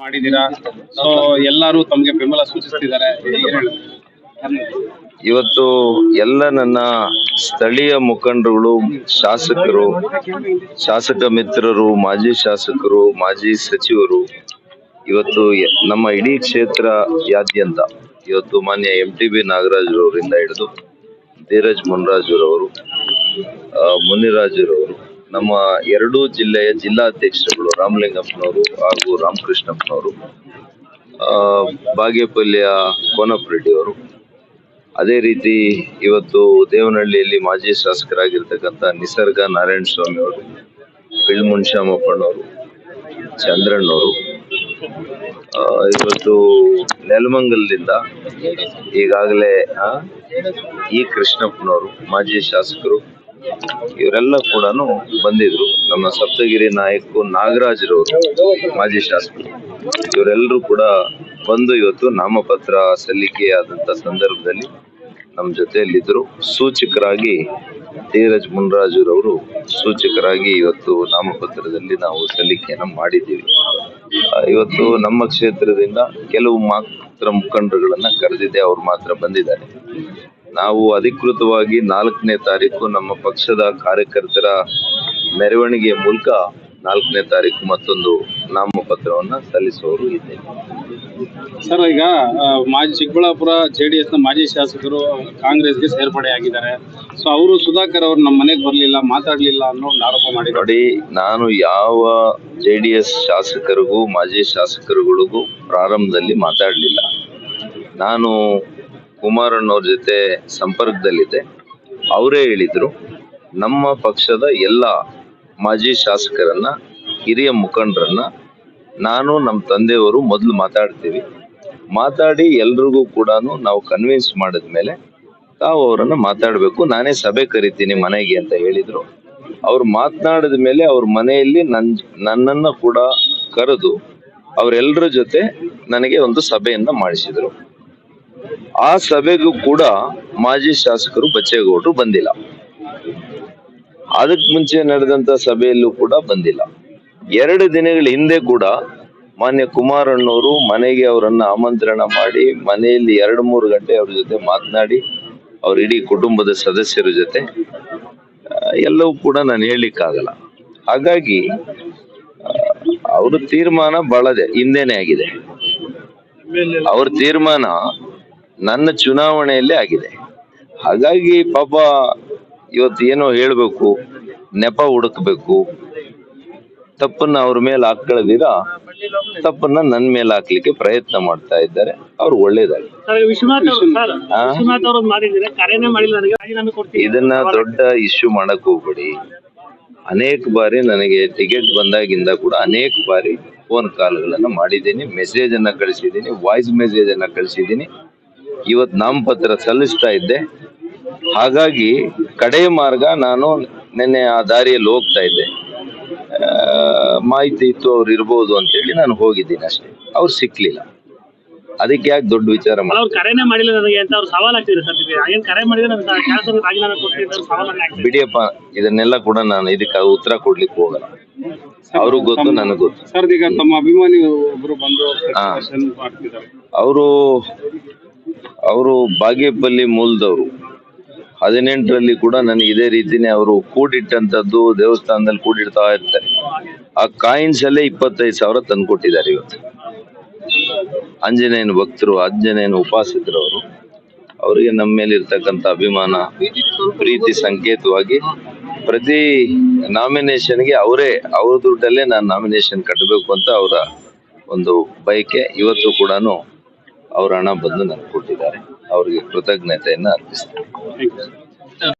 ಮಾಡಿದ್ದೀರಾ ಸೊ ಎಲ್ಲರೂ ತಮಗೆ ಬೆಂಬಲ ಸೂಚಿಸ್ತಿದ್ದಾರೆ? ಇವತ್ತು ಎಲ್ಲ ನನ್ನ ಸ್ಥಳೀಯ ಮುಖಂಡರುಗಳು, ಶಾಸಕರು, ಶಾಸಕ ಮಿತ್ರರು, ಮಾಜಿ ಶಾಸಕರು, ಮಾಜಿ ಸಚಿವರು, ಇವತ್ತು ನಮ್ಮ ಇಡೀ ಕ್ಷೇತ್ರಯಾದ್ಯಂತ ಇವತ್ತು ಮಾನ್ಯ ಎಂ ಟಿ ಬಿ ನಾಗರಾಜರವರಿಂದ ಹಿಡಿದು ಧೀರಜ್ ಮುನ್ರಾಜುರವರು ಮುನಿರಾಜುರವರು ನಮ್ಮ ಎರಡೂ ಜಿಲ್ಲೆಯ ಜಿಲ್ಲಾಧ್ಯಕ್ಷರುಗಳು ರಾಮಲಿಂಗಪ್ಪನವರು ಹಾಗೂ ರಾಮಕೃಷ್ಣಪ್ಪನವರು ಬಾಗೇಪಲ್ಲಿಯ ಕೋನಪ್ರೆಡ್ಡಿ ಅವರು ಅದೇ ರೀತಿ ಇವತ್ತು ದೇವನಹಳ್ಳಿಯಲ್ಲಿ ಮಾಜಿ ಶಾಸಕರಾಗಿರ್ತಕ್ಕಂಥ ನಿಸರ್ಗ ನಾರಾಯಣ ಸ್ವಾಮಿ ಅವರು, ಬಿಳ್ಮುನ್ಶಾಮಪ್ಪನವರು, ಚಂದ್ರಣ್ಣವರು ಇವತ್ತು ನೆಲಮಂಗಲದಿಂದ ಈಗಾಗಲೇ ಈ ಕೃಷ್ಣಪ್ಪನವರು ಮಾಜಿ ಶಾಸಕರು ಇವರೆಲ್ಲ ಕೂಡ ಬಂದಿದ್ರು. ನಮ್ಮ ಸಪ್ತಗಿರಿ ನಾಯಕು ನಾಗರಾಜ್ರವರು, ಮಾಜಿ ಶಾಸಕರು. ಇವರೆಲ್ಲರೂ ಕೂಡ ಬಂದು ಇವತ್ತು ನಾಮಪತ್ರ ಸಲ್ಲಿಕೆಯಾದಂಥ ಸಂದರ್ಭದಲ್ಲಿ ನಮ್ಮ ಜೊತೆಯಲ್ಲಿದ್ದರು. ಸೂಚಕರಾಗಿ ಧೀರಜ್ ಮುನ್ರಾಜುರವರು ಸೂಚಕರಾಗಿ ಇವತ್ತು ನಾಮಪತ್ರದಲ್ಲಿ ನಾವು ಸಲ್ಲಿಕೆಯನ್ನು ಮಾಡಿದ್ದೀವಿ. ಇವತ್ತು ನಮ್ಮ ಕ್ಷೇತ್ರದಿಂದ ಕೆಲವು ಮಾತ್ರ ಮುಖಂಡರುಗಳನ್ನ ಕರೆದಿದ್ದೆ, ಅವ್ರು ಮಾತ್ರ ಬಂದಿದ್ದಾರೆ. ನಾವು ಅಧಿಕೃತವಾಗಿ ನಾಲ್ಕನೇ ತಾರೀಕು ನಮ್ಮ ಪಕ್ಷದ ಕಾರ್ಯಕರ್ತರ ಮೆರವಣಿಗೆಯ ಮೂಲಕ ನಾಲ್ಕನೇ ತಾರೀಕು ಮತ್ತೊಂದು ನಾಮಪತ್ರವನ್ನ ಸಲ್ಲಿಸುವವರು ಇದೆ ಸರ್ ಈಗ ಮಾಜಿ ಚಿಕ್ಕಬಳ್ಳಾಪುರ ಜೆ ಡಿ ನ ಮಾಜಿ ಶಾಸಕರು ಕಾಂಗ್ರೆಸ್ಗೆ ಸೇರ್ಪಡೆ ಆಗಿದ್ದಾರೆ ಸೊ ಅವರು ಸುಧಾಕರ್ ಅವರು ನಮ್ಮ ಮನೆಗೆ ಬರಲಿಲ್ಲ ಮಾತಾಡಲಿಲ್ಲ ಅನ್ನೋ ಒಂದು ಆರೋಪ ಮಾಡಿ ನೋಡಿ ನಾನು ಯಾವ ಜೆ ಡಿ ಎಸ್ ಶಾಸಕರಿಗೂ ಮಾಜಿ ಶಾಸಕರುಗಳಿಗೂ ಪ್ರಾರಂಭದಲ್ಲಿ ಮಾತಾಡಲಿಲ್ಲ. ನಾನು ಕುಮಾರಣ್ಣವ್ರ ಜೊತೆ ಸಂಪರ್ಕದಲ್ಲಿದೆ ಅವರೇ ಹೇಳಿದ್ರು, ನಮ್ಮ ಪಕ್ಷದ ಎಲ್ಲ ಮಾಜಿ ಶಾಸಕರನ್ನ, ಹಿರಿಯ ಮುಖಂಡರನ್ನ ನಾನು ನಮ್ಮ ತಂದೆಯವರು ಮೊದಲು ಮಾತಾಡ್ತೀವಿ. ಮಾತಾಡಿ ಎಲ್ರಿಗೂ ಕೂಡ ನಾವು ಕನ್ವಿನ್ಸ್ ಮಾಡಿದ್ಮೇಲೆ ತಾವು ಅವರನ್ನು ಮಾತಾಡಬೇಕು, ನಾನೇ ಸಭೆ ಕರಿತೀನಿ ಮನೆಗೆ ಅಂತ ಹೇಳಿದರು. ಅವ್ರು ಮಾತನಾಡಿದ ಮೇಲೆ ಅವ್ರ ಮನೆಯಲ್ಲಿ ನನ್, ನನ್ನನ್ನು ಕೂಡ ಕರೆದು ಅವರೆಲ್ಲರ ಜೊತೆ ನನಗೆ ಒಂದು ಸಭೆಯನ್ನು ಮಾಡಿಸಿದ್ರು. ಆ ಸಭೆಗೂ ಕೂಡ ಮಾಜಿ ಶಾಸಕರು ಬಚ್ಚೇಗೌಡರು ಬಂದಿಲ್ಲ. ಅದಕ್ಕೆ ಮುಂಚೆ ನಡೆದಂತ ಸಭೆಯಲ್ಲೂ ಕೂಡ ಬಂದಿಲ್ಲ. ಎರಡು ದಿನಗಳ ಹಿಂದೆ ಕೂಡ ಮಾನ್ಯ ಕುಮಾರಣ್ಣವರು ಮನೆಗೆ ಅವರನ್ನ ಆಮಂತ್ರಣ ಮಾಡಿ ಮನೆಯಲ್ಲಿ ಎರಡು ಮೂರು ಗಂಟೆ ಅವ್ರ ಜೊತೆ ಮಾತನಾಡಿ ಅವ್ರ ಇಡೀ ಕುಟುಂಬದ ಸದಸ್ಯರ ಜೊತೆ ಎಲ್ಲವೂ ಕೂಡ ನಾನು ಹೇಳಲಿಕ್ಕಾಗಲ್ಲ. ಹಾಗಾಗಿ ಅವ್ರ ತೀರ್ಮಾನ ಬಹಳದೆ ಹಿಂದೆನೆ ಆಗಿದೆ. ಅವ್ರ ತೀರ್ಮಾನ ನನ್ನ ಚುನಾವಣೆಯಲ್ಲೇ ಆಗಿದೆ. ಹಾಗಾಗಿ ಪಾಪ ಇವತ್ತು ಏನೋ ಹೇಳ್ಬೇಕು ನೆಪ ಹುಡುಕ್ಬೇಕು ತಪ್ಪನ್ನ ಅವ್ರ ಮೇಲೆ ಹಾಕೊಳ್ಳದಿರ ತಪ್ಪನ್ನ ನನ್ನ ಮೇಲೆ ಹಾಕ್ಲಿಕ್ಕೆ ಪ್ರಯತ್ನ ಮಾಡ್ತಾ ಇದ್ದಾರೆ. ಅವ್ರು ಒಳ್ಳೇದಾಗಿ. ಸರ್ ವಿಶ್ವನಾಥ್ ಅವರು ಸರ್ ಆ? ವಿಶ್ವನಾಥ್ ಅವರು ಮಾಡಿದ್ರೆ ಕರೆನೇ ಮಾಡಿಲ್ಲ ನನಗೆ ರಾಜೀನಾಮೆ ಕೊಡ್ತೀನಿ. ಇದನ್ನ ದೊಡ್ಡ ಇಶ್ಯೂ ಮಾಡಕ್ ಹೋಗ್ಬೇಡಿ. ಅನೇಕ ಬಾರಿ ನನಗೆ ಟಿಕೆಟ್ ಬಂದಾಗಿಂದ ಕೂಡ ಅನೇಕ ಬಾರಿ ಫೋನ್ ಕಾಲ್ಗಳನ್ನ ಮಾಡಿದ್ದೀನಿ ಮೆಸೇಜ್ ಅನ್ನ ಕಳಿಸಿದ್ದೀನಿ ವಾಯ್ಸ್ ಮೆಸೇಜ್ ಅನ್ನ ಕಳಿಸಿದ್ದೀನಿ. ಇವತ್ ನಾಮಪತ್ರ ಸಲ್ಲಿಸ್ತಾ ಇದ್ದೆ. ಹಾಗಾಗಿ ಕಡೆ ಮಾರ್ಗ ನಾನು ನಿನ್ನೆ ಆ ದಾರಿಯಲ್ಲಿ ಹೋಗ್ತಾ ಇದ್ದೆ. ಆ, ಮಾಹಿತಿ ಇತ್ತು ಅವ್ರು ಇರ್ಬೋದು ಅಂತೇಳಿ ನಾನು ಹೋಗಿದ್ದೀನಿ ಅಷ್ಟೇ. ಅವ್ರು ಸಿಕ್ಲಿಲ್ಲ. ಅದಕ್ಕೆ ಯಾಕೆ ದೊಡ್ಡ ವಿಚಾರ ಬಿಡಿಯಪ್ಪ ಇದನ್ನೆಲ್ಲ ಕೂಡ ನಾನು ಇದಕ್ಕೆ ಉತ್ತರ ಕೊಡ್ಲಿಕ್ಕೆ ಹೋಗಲ್ಲ. ಅವ್ರಿಗ್ ಗೊತ್ತು ನನಗೆ ಗೊತ್ತು. ಸರ್ ಈಗ ತಮ್ಮ ಅಭಿಮಾನಿ ಒಬ್ರು ಬಂದು ಹಾ. ಮಾಡ್ತಿದ್ದಾರೆ ಅವರು ಅವರು ಬಾಗೇಪಲ್ಲಿ ಮೂಲದವರು. ಹದಿನೆಂಟರಲ್ಲಿ ಕೂಡ ನನಗೆ ಇದೇ ರೀತಿನೇ ಅವರು ಕೂಡಿಟ್ಟಂಥದ್ದು ದೇವಸ್ಥಾನದಲ್ಲಿ ಕೂಡಿಡ್ತಾ ಇರ್ತಾರೆ. ಆ ಕಾಯಿನ್ಸ್ ಅಲ್ಲೇ ಇಪ್ಪತ್ತೈದು ಸಾವಿರ ತಂದು ಕೊಟ್ಟಿದ್ದಾರೆ ಇವತ್ತು. ಆಂಜನೇಯನ ಭಕ್ತರು, ಆಂಜನೇಯನ ಅವರು. ಅವರಿಗೆ ನಮ್ಮ ಮೇಲೆ ಇರ್ತಕ್ಕಂಥ ಅಭಿಮಾನ, ಪ್ರೀತಿ ಸಂಕೇತವಾಗಿ ಪ್ರತಿ ನಾಮಿನೇಷನ್ಗೆ ಅವರೇ, ಅವ್ರ ದುಡ್ಡಲ್ಲೇ ನಾನು ನಾಮಿನೇಷನ್ ಕಟ್ಟಬೇಕು ಅಂತ ಅವರ ಒಂದು ಬಯಕೆ. ಇವತ್ತು ಕೂಡ ಅವ್ರ ಹಣ ಬಂದು ನನಗೆ ಕೊಟ್ಟಿದ್ದಾರೆ ಅವರಿಗೆ ಕೃತಜ್ಞತೆಯನ್ನು ಅರ್ಪಿಸ್ತೇನೆ.